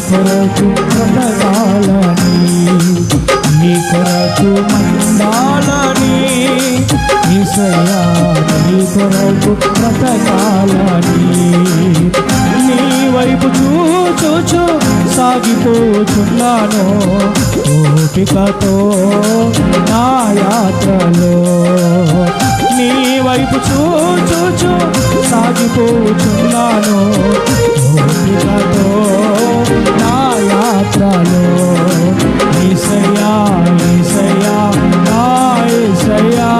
కొరకు కదగాలని నీ కొరకు మందాలని ఈశ్వయా నీ కొరకు కదగాలని నీ వైపు చూచూచు సాగిపోచున్నాను. ఓపికతో నా యాత్రలో నీ వైపు చూచూచు సాగిపోచున్నాను. ఓపికతో నా యాత్రలో. ఈసయా ఈసయా నా ఈసయా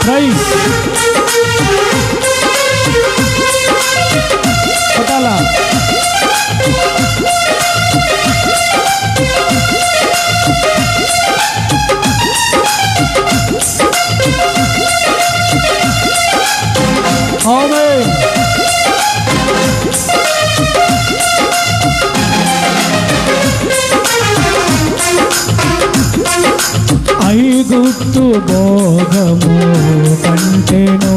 Três. Bota lá. ఐగుత్తు బోధము కంటెనో.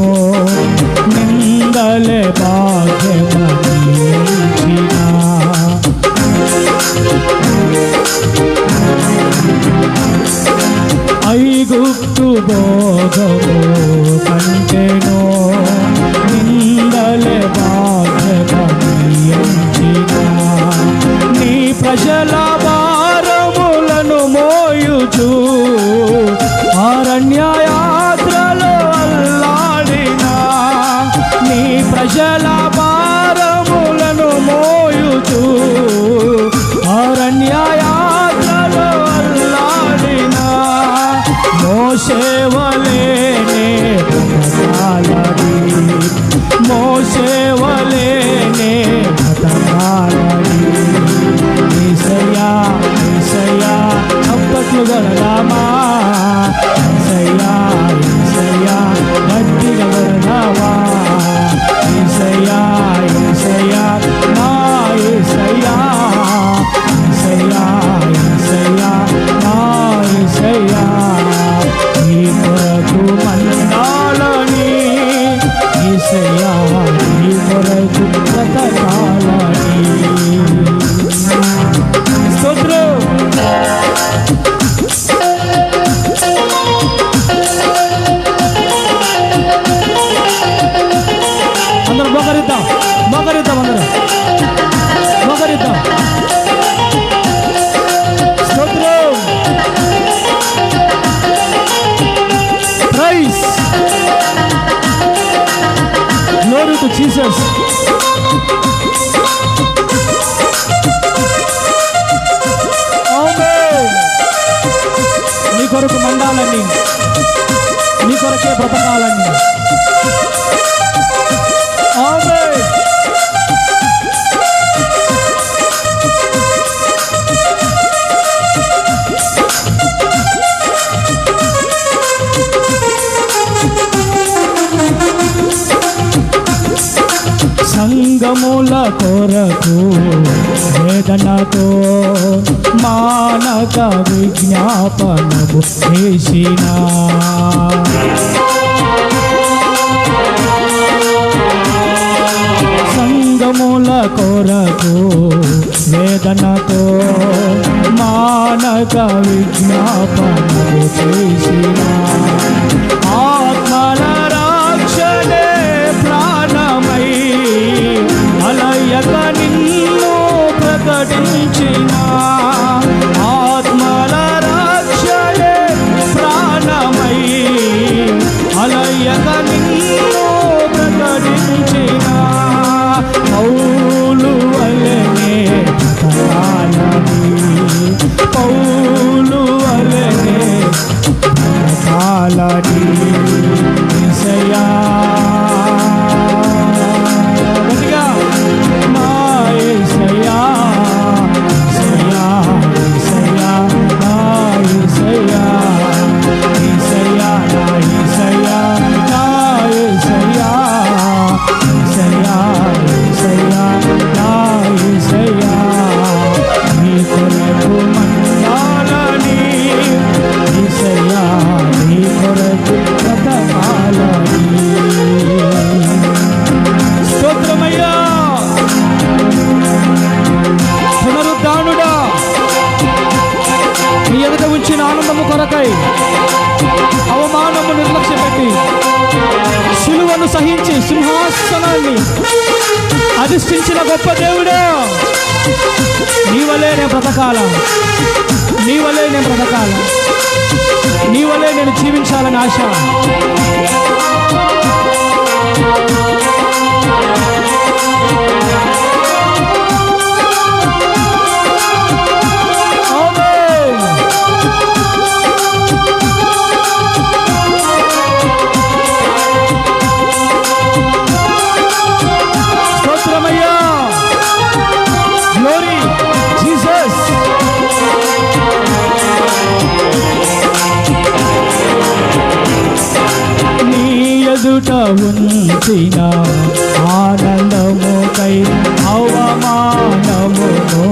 Oxê Santa కొరకే బ్రతకాలండి. సంగముల కొరకు వేదనతో సమానత విజ్ఞాపనము చేసిన. సంగముల కొరకు వేదనతో మానక విజ్ఞాపనము చేసినా. కొరకై అవమానము నిర్లక్ష్య పెట్టి శిలువను సహించి సింహాసనాన్ని అధిష్ఠించిన గొప్ప దేవుడు. నీ వలే నేను బ్రతకాల? నీ వలే నేను బ్రతకాల? నీ వలే నేను జీవించాలని ఆశ? ఆమేన్. ఎదుట ఉంచిన ఆనందముకై అవమానమును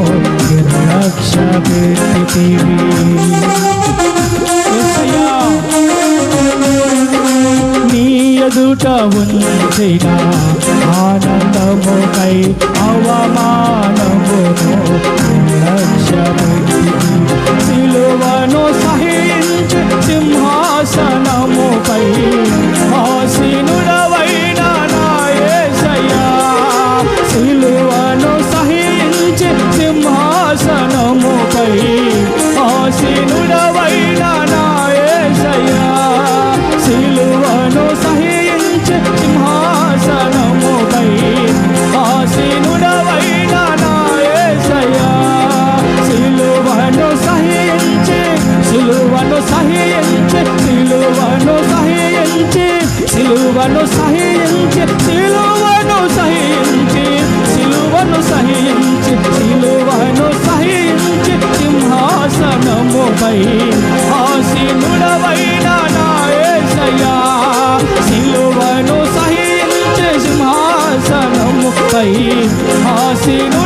నిర్లక్ష్య పెట్టితివి యేసయ్యా, నీ ఎదుట ఉంచిన ఆనందముకై అవమానమును నిర్లక్ష్య పెట్టితివి సిలువను సహించి సహించి సిలువను సహించి సింహాసనముపై ఆసీనుడవైన నాయసయా శిలువను సహించి సింహాసనముపై ఆసీనుడవైన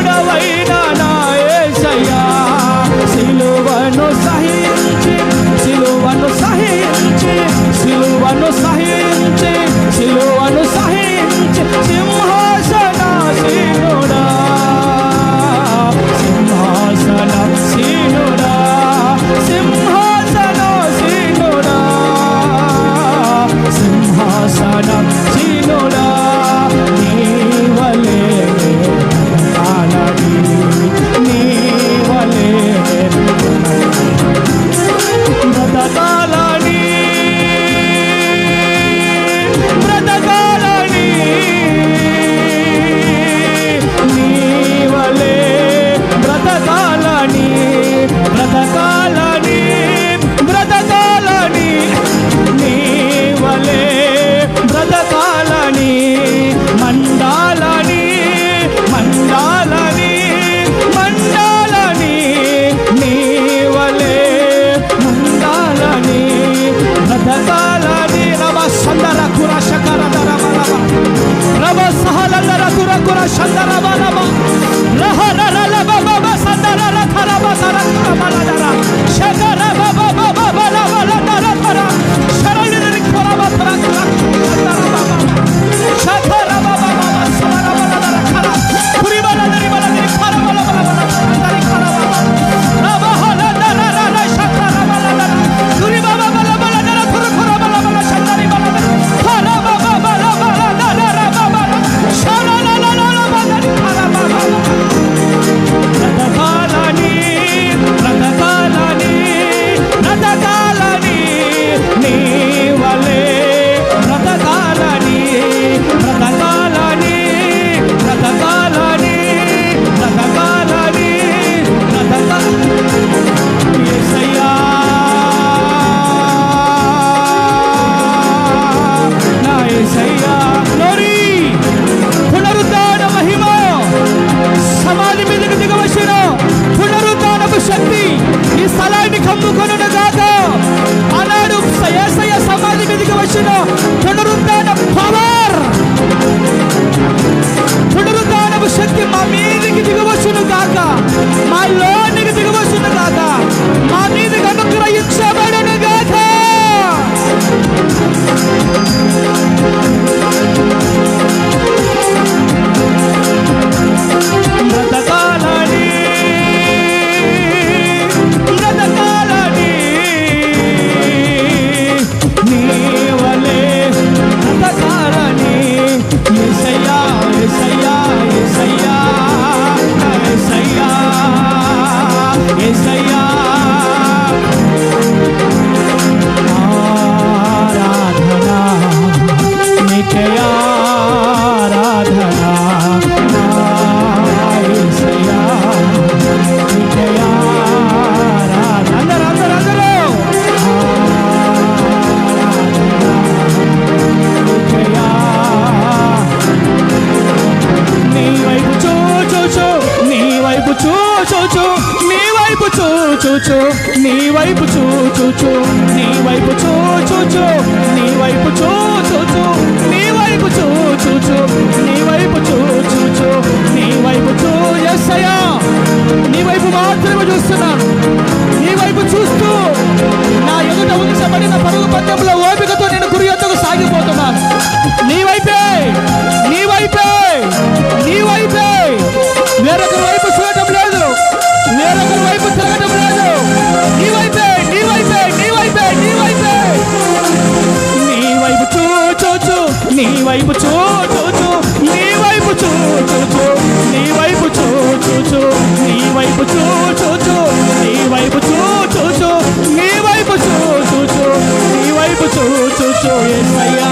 తోడేసయ్యా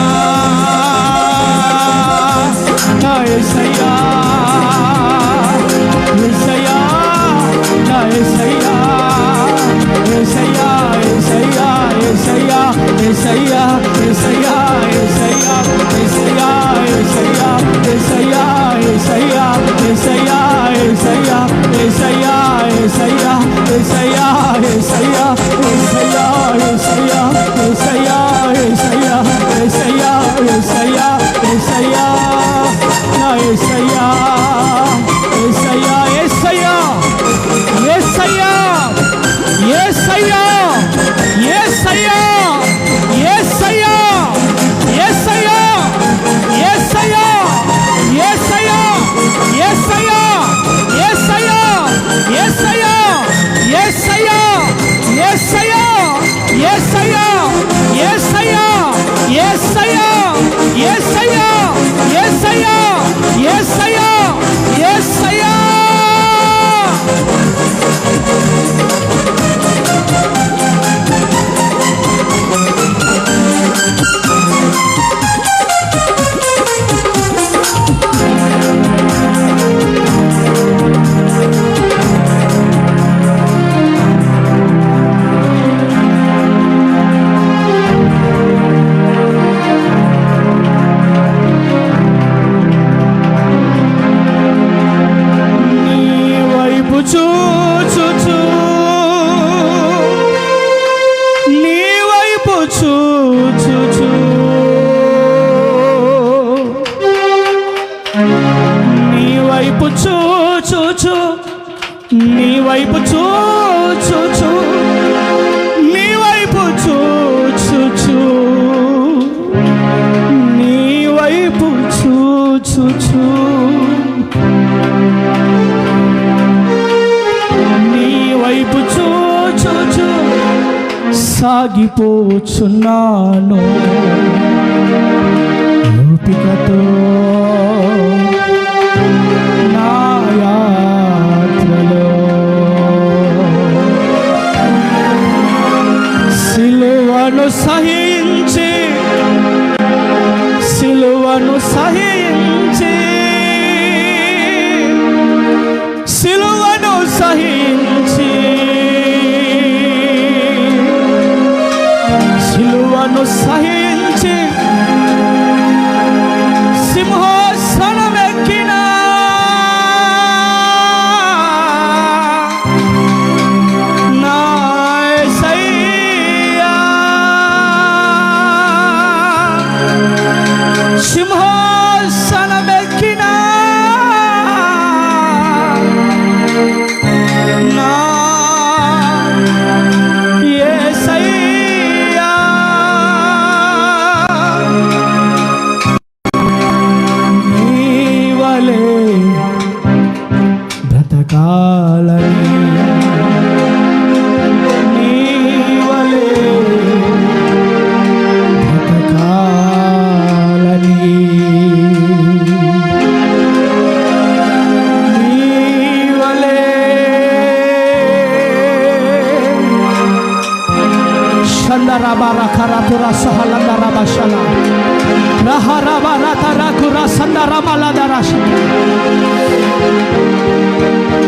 నా ఏసయ్యా ఏసయ్యా నా ఏసయ్యా ఏసయ్యా ఏసయ్యా ఏసయ్యా ఏసయ్యా ఏసయ్యా ఏసయ్యా ఏసయ్యా ఏసయ్యా ఏసయ్యా ఏసయ్యా ఏసయ్యా ఏసయ్యా ఏసయ్యా ఏసయ్యా ఏసయ్యా ఏసయ్యా ఎసయ్యా నా ఎసయ్యా వైపు చూచూచు నీ వైపు చూచూచు నీ వైపు చూచుచు నీ వైపు చూచుచు నీ వైపు చూచుచు సాగిపోచున్నాను. ఓపికతో రాత్రలో సిలువను సహీ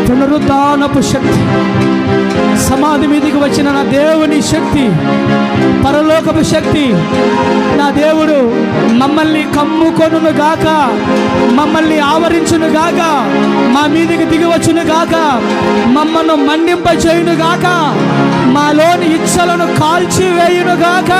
పునరుద్ధానపు శక్తి. సమాధి మీదకి వచ్చిన నా దేవుని శక్తి పరలోకపు శక్తి. నా దేవుడు మమ్మల్ని కమ్ముకొను గాక మమ్మల్ని ఆవరించును గాక మా మీదకి దిగివచ్చును గాక మమ్మల్ని మండింపచేయును గాక మాలోని ఇచ్చలను కాల్చివేయును గాక.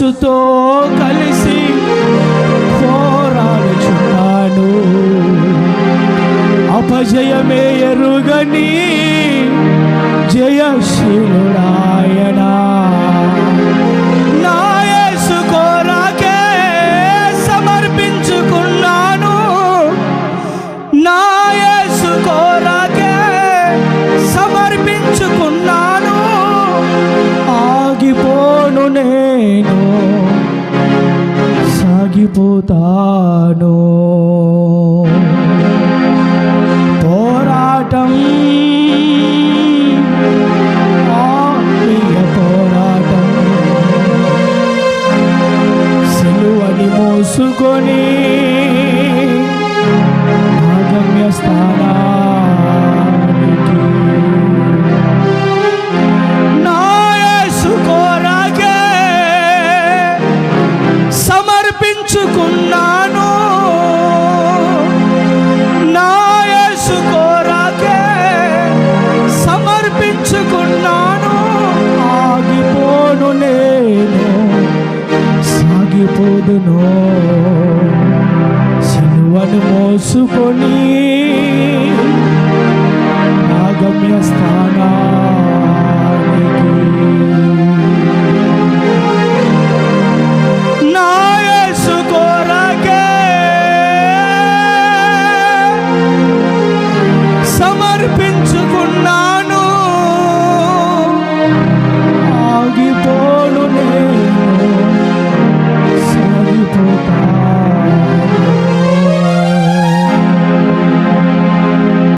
యేసుతో కలిసి పోరాడుచున్నాను అపజయమే ఎరుగని no